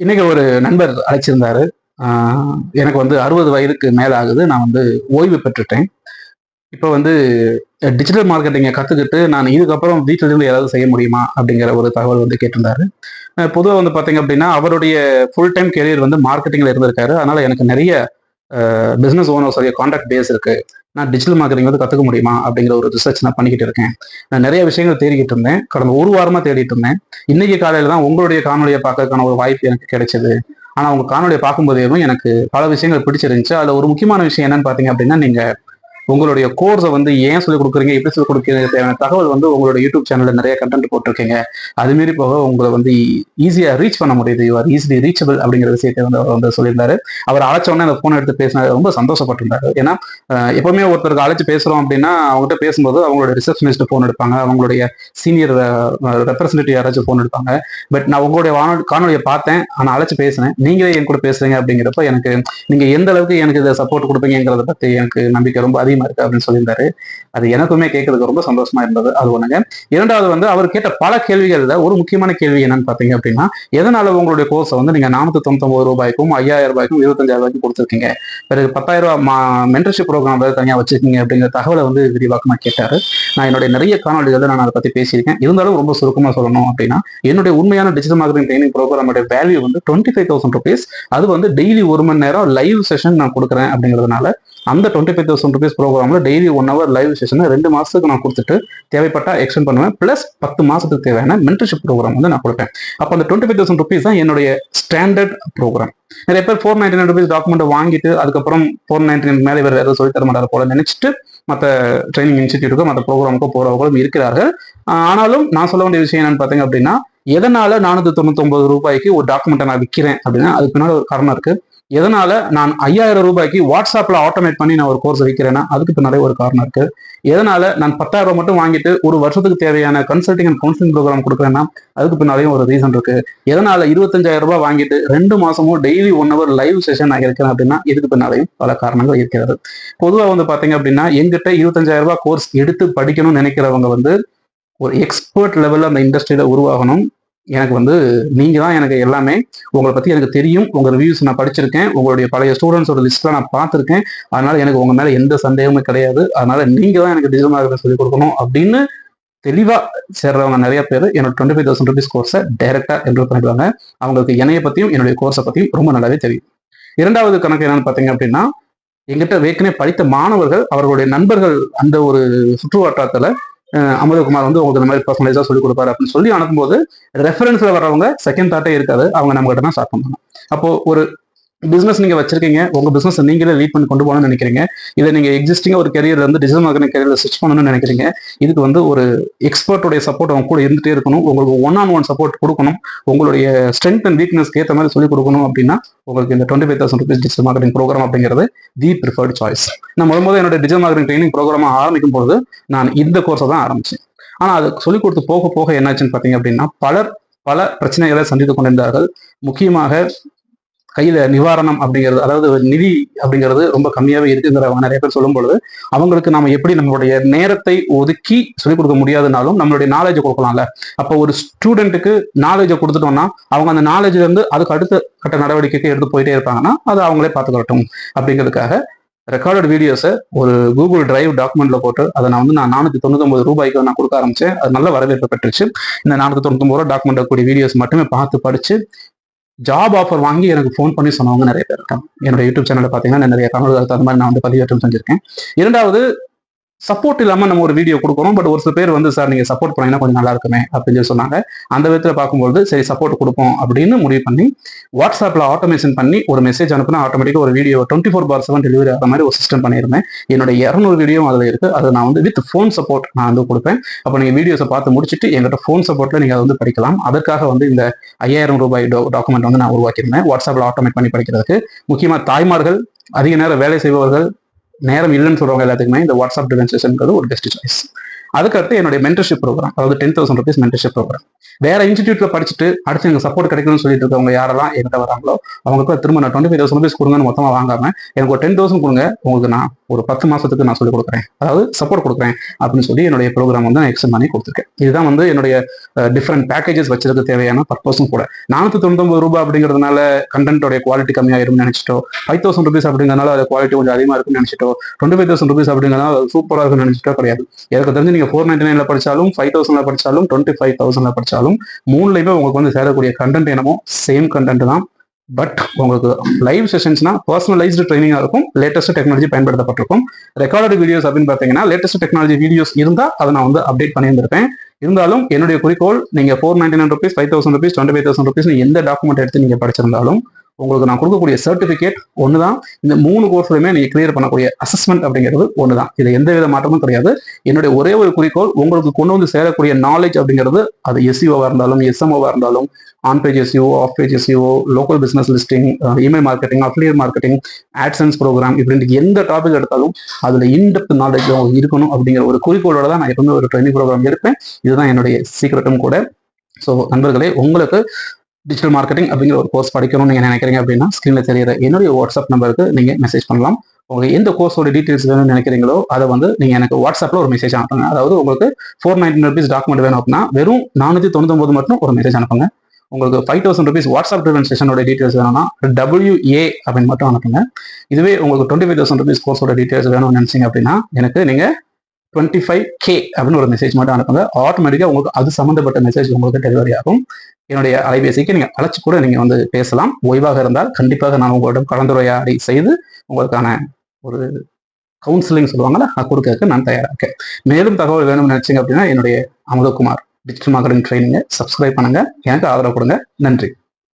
இன்னைக்கு ஒரு நண்பர் அழைச்சிருந்தாரு. எனக்கு வந்து அறுபது வயதுக்கு மேல ஆகுது நான் வந்து ஓய்வு பெற்றுட்டேன். இப்போ வந்து டிஜிட்டல் மார்க்கெட்டிங்கை கற்றுக்கிட்டு நான் இதுக்கப்புறம் வீட்டில இருந்து ஏதாவது செய்ய முடியுமா அப்படிங்கிற ஒரு தகவல் வந்து கேட்டிருந்தாரு. பொதுவாக வந்து பார்த்தீங்க அப்படின்னா அவருடைய ஃபுல் டைம் கெரியர் வந்து மார்க்கெட்டிங்கில் இருந்திருக்காரு. அதனால எனக்கு நிறைய பிஸ்னஸ் ஓனர்ஸோடைய காண்டாக்ட் பேஸ் இருக்கு. நான் டிஜிட்டல் மார்க்கெட்டிங் வந்து கற்றுக்க முடியுமா? அப்படிங்கிற ஒரு ரிசர்ச் நான் பண்ணிக்கிட்டு இருக்கேன். நான் நிறைய விஷயங்கள் தேடிக்கிட்டு இருந்தேன். கடந்த ஒரு வாரமா தேடிட்டு இருந்தேன். இன்னைக்கு காலையில தான் உங்களுடைய காணொலியை பார்க்கறதுக்கான ஒரு வாய்ப்பு எனக்கு கிடைச்சது. ஆனா உங்க காணொலியை பார்க்கும்போதேவும் எனக்கு பல விஷயங்கள் பிடிச்சிருந்துச்சு. அதுல ஒரு முக்கியமான விஷயம் என்னன்னு பாத்தீங்க அப்படின்னா நீங்க உங்களுடைய கோர்ஸை வந்து ஏன் சொல்லிக் கொடுக்குறீங்க? எப்படி சொல்லி கொடுக்குறீங்க? தேவையான தகவல் வந்து உங்களோட யூடியூப் சேனலில் நிறைய கண்டென்ட் போட்டிருக்கீங்க. அதுமாரி போக உங்களை வந்து e-, ஈஸியா ரீச் பண்ண முடியுது. யூ ஆர் ஈஸிலி ரீச்சபிள் அப்படிங்கிற விஷயத்தை வந்து அவர் வந்து சொல்லியிருந்தாரு. அவர் அழைச்ச உடனே அந்த ஃபோன் எடுத்து பேசினாரு. ரொம்ப சந்தோஷப்பட்டிருந்தாரு. ஏன்னா எப்பவுமே ஒருத்தருக்கு அழைச்சு பேசுறோம் அப்படின்னா அவங்ககிட்ட பேசும்போது அவங்களோட ரிசப்ஷனிஸ்ட் ஃபோன் எடுப்பாங்க. அவங்களுடைய சீனியர் ரெப்ரஸன்டேட்டிவ் யாராச்சும் ஃபோன் எடுப்பாங்க. பட் நான் உங்களுடைய வானொலி காணொலியை பார்த்தேன். ஆனா அழைச்சு பேசினேன். நீங்களே என் கூட பேசுறீங்க அப்படிங்கிறப்ப எனக்கு நீங்க எந்த அளவுக்கு எனக்கு இதை சப்போர்ட் கொடுப்பீங்கிறத பத்தி எனக்கு நம்பிக்கை ரொம்ப அதிகம் இருக்கு அப்படின்னு சொல்லியிருந்தாரு. அது எனக்குமே கேட்கறதுக்கு ரொம்ப சந்தோஷமா இருந்தது. அது ஒண்ணுங்க. இரண்டாவது வந்து அவர் கேட்ட பல கேள்விகள்ல ஒரு முக்கியமான கேள்வி என்னன்னு பாத்தீங்க அப்படின்னா எதனால உங்களுடைய கோர்ஸை வந்து நீங்க நானூத்தி தொண்ணூத்தி ரூபாய்க்கும் ஐயாயிரம் ரூபாய்க்கும் இருபத்தஞ்சாயிரம் ரூபாய்க்கும் கொடுத்துருக்கீங்க? பிறகு பத்தாயிரம் ரூபாய் மென்டர்ஷிப் ப்ரோக்ராம் வேறு தனியா வச்சிருக்கீங்க அப்படிங்கிற தகவலை வந்து விரிவாக்கமா கேட்டாரு. நான் என்னுடைய நிறைய காணொலிகளில் நான் அதை பத்தி பேசியிருக்கேன். இருந்தாலும் ரொம்ப சுருக்கமா சொல்லணும் அப்படின்னா என்னுடைய உண்மையான டிஜிட்டல் மார்க்கெட்டிங் ட்ரைனிங் ப்ரோக்ராமோட வேல்யூ வந்து டுவெண்ட்டி ஃபைவ் தௌசண்ட் ருபீஸ் அது வந்து டெய்லி ஒரு மணி நேரம் லைவ் செஷன் நான் கொடுக்குறேன் அப்படிங்கிறதுனால அந்த twenty five thousand rupees pro ப்ரோக்ராமில் டெய்லி ஒன் ஹவர் லைவ் செஷனை ரெண்டு மாசத்துக்கு நான் கொடுத்துட்டு தேவைப்பட்டால் எக்ஸ்டெண்ட் பண்ணுவேன். ப்ளஸ் பத்து மாதத்துக்கு தேவையான மென்டர்ஷிப் ப்ரோக்ராம் வந்து நான் கொடுப்பேன். அப்போ அந்த டுவெண்ட்டி ஃபைவ் தௌசண்ட் ருபீஸ் தான் என்னுடைய ஸ்டாண்டர்ட் ப்ரோக்ராம் நிறைய பேர் four ninety nine rupees document வாங்கிட்டு அதுக்கப்புறம் ஃபோர் நைன்டி நைன் மேலே வேறு ஏதாவது சொல்லி தர மாட்டார் போல நினைச்சிட்டு மற்ற ட்ரைனிங் இன்ஸ்டிடியூட்டுக்கும் மற்ற ப்ரோக்ராமுக்கும் போகிறவங்களும் இருக்கிறார்கள். ஆனாலும் நான் சொல்ல வேண்டிய விஷயம் என்னன்னு பார்த்தீங்க அப்படின்னா எதனால நானூற்றி தொண்ணூத்தி ரூபாய்க்கு ஒரு டாக்குமெண்ட்டை நான் விற்கிறேன் அப்படின்னா அதுக்கு பின்னாடி ஒரு காரணம் இருக்குது எதனால நான் ஐயாயிரம் ரூபாய்க்கு வாட்ஸ்அப்ல ஆட்டோமேட் பண்ணி நான் ஒரு கோர்ஸ் விற்கிறேன்னா அதுக்கு பின்னாடி ஒரு காரணம் இருக்கு. எதனால நான் பத்தாயிரம் ரூபாய் மட்டும் வாங்கிட்டு ஒரு வருஷத்துக்கு தேவையான கன்சல்டிங் அண்ட் கவுன்சிலிங் ப்ரோக்ராம் கொடுக்குறேன்னா அதுக்கு பின்னாலேயும் ஒரு ரீசன் இருக்கு. எதனால இருபத்தஞ்சாயிரம் ரூபாய் வாங்கிட்டு ரெண்டு மாசமும் daily one hour live session நான் இருக்கிறேன் அப்படின்னா இதுக்கு பின்னாலையும் பல காரணங்கள் இருக்கிறது. பொதுவாக வந்து பாத்தீங்க அப்படின்னா எங்கிட்ட இருபத்தஞ்சாயிரம் ரூபாய் கோர்ஸ் எடுத்து படிக்கணும்னு நினைக்கிறவங்க வந்து ஒரு எக்ஸ்பர்ட் லெவலில் அந்த இண்டஸ்ட்ரியில உருவாகணும். எனக்கு வந்து நீங்கள் தான் எனக்கு எல்லாமே உங்களை பற்றி எனக்கு தெரியும். உங்கள் ரிவ்யூஸ் நான் படிச்சிருக்கேன். உங்களுடைய பழைய ஸ்டூடெண்ட்ஸோட லிஸ்ட்லாம் நான் பார்த்துருக்கேன். அதனால் எனக்கு உங்கள் மேலே எந்த சந்தேகமும் கிடையாது. அதனால் நீங்கள் தான் எனக்கு டிஜிட்டல் மார்க்கெட்டிங் சொல்லிக் கொடுக்கணும் அப்படின்னு தெளிவாக சேர்றவங்க நிறைய பேர் என்னோட டுவெண்ட்டி ஃபைவ் தௌசண்ட் ருபீஸ் கோர்ஸை டைரெக்டாக என்ரோல் பண்ணிடுவாங்க. அவங்களுக்கு என்னைய பற்றியும் என்னுடைய கோர்ஸை பற்றியும் ரொம்ப நல்லாவே தெரியும். இரண்டாவது கணக்கு என்னன்னு பார்த்தீங்க அப்படின்னா எங்கிட்ட ஏற்கனவே படித்த மாணவர்கள் அவர்களுடைய நண்பர்கள் அந்த ஒரு சுற்று அமுதகுமார் வந்து உங்களுக்கு இந்த மாதிரி பர்சனலைஸாக சொல்லி கொடுப்பாரு அப்படின்னு சொல்லி அனுப்பும்போது ரெஃபரன்ஸ்ல வர்றவங்க செகண்ட் தாட்டே இருக்காது. அவங்க நம்ம கிட்ட தான் ஸ்டார்ட் பண்ணுவாங்க. அப்போ ஒரு பிசினஸ் நீங்க வச்சிருக்கீங்க உங்க பிசினஸ் நீங்களே லீட் பண்ணி கொண்டு போகணும்னு நினைக்கிறீங்க. இதை நீங்க எக்ஸிஸ்டிங்கா ஒரு கரியர்ல இருந்து டிஜிட்டல் மார்க்கெட்டிங் கரியர்ல ஸ்விட்ச் பண்ணணும்னு நினைக்கிறீங்க. இதுக்கு வந்து ஒரு எக்ஸ்பர்ட்டுடைய சப்போர்ட் அவங்க கூட இருந்துட்டே இருக்கணும். உங்களுக்கு ஒன் ஆன் ஒன் சப்போர்ட் கொடுக்கணும். உங்களுடைய ஸ்ட்ரென்த் அண்ட் வீக்னஸ்க்கு ஏற்ற மாதிரி சொல்லிக் கொடுக்கணும் அப்படின்னா உங்களுக்கு இந்த twenty five thousand rupees digital marketing program அப்படிங்கிறது தி ப்ரிஃபர்ட் சாய்ஸ் நான் முதல் முதல்ல என்னோட டிஜிட்டல் மார்க்கெட்டிங் ட்ரைனிங் ப்ரோக்ராம் ஆரம்பிக்கும் போது நான் இந்த கோர்ஸை தான் ஆரம்பிச்சேன். ஆனா அது சொல்லிக் கொடுத்து போக போக என்னாச்சுன்னு பார்த்தீங்க அப்படின்னா பலர் பல பிரச்சனைகளை சந்தித்துக் கொண்டிருந்தார்கள். முக்கியமாக கையில நிவாரணம் அப்படிங்கிறது அதாவது நிதி அப்படிங்கிறது ரொம்ப கம்மியாவே இருக்குங்கிற நிறைய பேர் சொல்லும் பொழுது அவங்களுக்கு நாம எப்படி நம்மளுடைய நேரத்தை ஒதுக்கி சொல்லிக் கொடுக்க முடியாதுனாலும் நம்மளுடைய நாலேஜை கொடுக்கலாம்ல. அப்போ ஒரு ஸ்டூடெண்ட்டுக்கு நாலேஜை கொடுத்துட்டோம்னா அவங்க அந்த நாலேஜ்ல இருந்து அதுக்கு அடுத்த கட்ட நடவடிக்கைக்கு எடுத்து போயிட்டே இருப்பாங்கன்னா அதை அவங்களே பார்த்துக்கட்டும் அப்படிங்கிறதுக்காக ரெக்கார்டட் வீடியோஸை ஒரு கூகுள் டிரைவ் டாக்குமெண்ட்ல போட்டு அதை நான் வந்து நான் நானூற்றி தொண்ணூத்தொம்பது ரூபாய்க்கு நான் கொடுக்க ஆரம்பிச்சேன். அது நல்ல வரவேற்பு பெற்றுச்சு. இந்த நானூற்றி தொண்ணூத்தொம்பது ரூபா டாக்குமெண்ட் கூடிய வீடியோஸ் மட்டுமே பார்த்து படிச்சு ஜாப் ஆஃபர் வாங்கி எனக்கு ஃபோன் பண்ணி சொன்னவங்க நிறைய பேர் இருக்காங்க. என்னோட யூடியூப் சேனலில் பார்த்தீங்கன்னா நான் நிறைய காணொலிகளுக்கு அந்த மாதிரி நான் வந்து பதிவேற்றம் செஞ்சிருக்கேன். இரண்டாவது சப்போர்ட் இல்லாம நம்ம ஒரு வீடியோ கொடுக்குறோம் பட் ஒரு சில பேர் வந்து சார் நீங்க சப்போர்ட் பண்ணீங்கன்னா கொஞ்சம் நல்லா இருக்குமே அப்படின்னு சொல்லி சொன்னாங்க. அந்த விதத்துல பார்க்கும்போது சரி சப்போர்ட் கொடுப்போம் அப்படின்னு முடிவு பண்ணி வாட்ஸ்அப்ல ஆட்டோமேஷன் பண்ணி ஒரு மெசேஜ் அனுப்புனா ஆட்டோமேட்டிக்கா ஒரு video twenty four by seven delivery ஆகிற மாதிரி ஒரு சிஸ்டம் பண்ணியிருந்தேன் என்னோட இரநூறு வீடியோ அதுல இருக்கு. அதை நான் வந்து வித் ஃபோன் சப்போர்ட் நான் வந்து கொடுப்பேன். அப்போ நீங்க வீடியோஸை பார்த்து முடிச்சுட்டு எங்கிட்ட ஃபோன் சப்போர்ட்ல நீங்க அதை வந்து படிக்கலாம். அதற்காக வந்து இந்த ஐயாயிரம் ரூபாய் டாக்குமெண்ட் வந்து நான் உருவாக்கியிருந்தேன். வாட்ஸ்அப்ல ஆட்டோமேட் பண்ணி படிக்கிறதுக்கு. முக்கியமா தாய்மார்கள் அதிக நேரம் வேலை செய்பவர்கள் நேரம் இல்லைன்னு சொல்றவங்க எல்லாத்துக்குமே இந்த வாட்ஸ்அப் டிஃபென்சேஷன்ங்கிறது ஒரு பெஸ்ட் சாய்ஸ் அதுக்கடுத்து என்னுடைய மென்டர்ஷிப் ப்ரோக்ராம் அதாவது ten thousand rupees mentorship program வேற இன்ஸ்டியூட்ல படிச்சுட்டு அடுத்து எனக்கு சப்போர்ட் கிடைக்கணும்னு சொல்லிட்டு இருக்கவங்க யாரெல்லாம் என்கிட்ட வராங்களோ அவங்களுக்கு திரும்ப நான் டுவெண்ட்டி ஃபைவ் தௌசண்ட் ருபீஸ் கொடுங்கன்னு மொத்தமாக வாங்காம எனக்கு ஒரு டென் தௌசண்ட் கொடுங்க உங்களுக்கு நான் ஒரு பத்து மாசத்துக்கு நான் சொல்லி கொடுக்குறேன். அதாவது சப்போர்ட் கொடுக்குறேன் அப்படின்னு சொல்லி என்னுடைய ப்ரோக்ராம் வந்து நான் எக்ஸ்டெண்ட் பண்ணி கொடுத்துருக்கேன். இதுதான் வந்து என்னுடைய டிஃப்ரெண்ட் பேக்கேஜஸ் வச்சிருக்க தேவையான பர்பஸும் கூட. நானூற்றி தொண்ணூத்தொம்பது ரூபாய் அப்படிங்கிறதுனால கண்டென்ட்டோடைய குவாலிட்டி கம்மியாயிரும்னு நினைச்சிட்டோ ஃபைவ் தௌசண்ட் ருபீஸ் அப்படிங்கிறனால அது குவாலிட்டி கொஞ்சம் அதிகமாக இருக்கும்னு நினைச்சிட்டோ டுவெண்ட்டி ஃபைவ் தௌசண்ட் ருபீஸ் அப்படிங்கிறனால அது சூப்பராக இருக்கும்னு நினைச்சிட்டோ கிடையாது. எனக்கு தெரிஞ்சு நீங்கள் ஃபோர் நைன்டி நைனில் படிச்சாலும் ஃபைவ் தௌசண்ட்ல படிச்சாலும் டுவெண்ட்டி ஃபைவ் தௌசண்டில் படிச்சாலும் மூணுலையுமே உங்களுக்கு வந்து சேரக்கூடிய கண்டென்ட் என்னமோ சேம் கண்டென்ட் தான். பட் உங்களுக்கு லைவ் செஷன்ஸ்னா பர்சனலைஸ்டு ட்ரைனிங்காக இருக்கும். லேட்டஸ்ட் டெக்னாலஜி பயன்படுத்தப்பட்டிருக்கும். ரெக்கார்டு வீடியோஸ் அப்படின்னு பார்த்தீங்கன்னா லேட்டஸ்ட் டெக்னாலஜி வீடியோஸ் இருந்தால் அதை நான் வந்து அப்டேட் பண்ணியிருந்திருப்பேன். இருந்தாலும் என்னுடைய குறிக்கோள் நீங்கள் four ninety nine rupees five thousand rupees twenty five thousand rupees எந்த டாக்குமெண்ட் எடுத்து நீங்கள் படிச்சிருந்தாலும் உங்களுக்கு நான் கொடுக்கக்கூடிய சர்டிஃபிகேட் ஒன்று தான் இந்த மூணு கோர்ஸ்லையுமே நீங்கள் கிளியர் பண்ணக்கூடிய அசஸ்மெண்ட் அப்படிங்கிறது ஒன்று தான் இது எந்த வித மாற்றமும் கிடையாது. என்னுடைய ஒரே ஒரு குறிக்கோள் உங்களுக்கு கொண்டு வந்து சேரக்கூடிய நாலேஜ் அப்படிங்கிறது அது எஸ்இஓவாக இருந்தாலும் எஸ்எம்ஓவாக இருந்தாலும் on page SEO off page SEO local business listing email marketing affiliate marketing AdSense program இப்படின்ட்டு எந்த டாபிக் எடுத்தாலும் அதில் இன்டெப்த் நாலேஜ் இருக்கணும் அப்படிங்கிற ஒரு குறிக்கோளோட தான் நான் எப்பவுமே ஒரு ட்ரைனிங் ப்ரோக்ராம் இருப்பேன் இதுதான் என்னுடைய சீக்கிரட்டும் கூட. ஸோ நண்பர்களே உங்களுக்கு டிஜிட்டல் மார்க்கெட்டிங் அப்படிங்கிற ஒரு கோர்ஸ் படிக்கணும்னு நீங்கள் நினைக்கிறீங்க அப்படின்னா ஸ்க்ரீனில் தெரியுற என்னுடைய வாட்ஸ்அப் நம்பருக்கு நீங்கள் மெசேஜ் பண்ணலாம். உங்களுக்கு எந்த கோர்ஸோட டீட்டெயில்ஸ் வேணும்னு நினைக்கிறீங்களோ அதை வந்து நீங்கள் எனக்கு வாட்ஸ்அப்பில் ஒரு மெசேஜ் அனுப்புங்க. அதாவது உங்களுக்கு ஃபோர் நைன்டி ருபீஸ் டாக்குமெண்ட் வேணும் அப்படின்னா வெறும் நானூற்றி தொண்ணூத்தொம்பது மட்டும் ஒரு மெசேஜ் அனுப்புங்க. உங்களுக்கு five thousand rupees WhatsApp driven செஷனோட details வேணும்னா டபிள்யூஏ அப்படின்னு மட்டும் அனுப்புங்க. இதுவே உங்களுக்கு டுவெண்ட்டி ஃபைவ் தௌசண்ட் ருபீஸ் கோர்ஸோட டீட்டெயில்ஸ் வேணும்னு நினைச்சீங்க அப்படின்னா எனக்கு நீங்கள் டுவெண்ட்டி ஃபைவ் கே அப்படின்னு ஒரு மெசேஜ் மட்டும் அனுப்புங்க. ஆட்டோமேட்டிக்காக உங்களுக்கு அது சம்மந்தப்பட்ட மெசேஜ் உங்களுக்கு டெலிவரி ஆகும். என்னுடைய அலைபேசிக்கு நீங்கள் அழைச்சி கூட நீங்கள் வந்து பேசலாம். ஓய்வாக இருந்தால் கண்டிப்பாக நான் உங்களிடம் கலந்துரையாடி செய்து உங்களுக்கான ஒரு கவுன்சிலிங் சொல்லுவாங்கல்ல அது கொடுக்கறதுக்கு நான் தயாராக இருக்கேன். மேலும் தகவல் வேணும்னு நினைச்சிங்க அப்படின்னா என்னுடைய அமுதகுமார் டிஜிட்டல் மார்க்கெட்டிங் ட்ரைனிங்கை சப்ஸ்கிரைப் பண்ணுங்க. எனக்கு ஆதரவு கொடுங்க. நன்றி.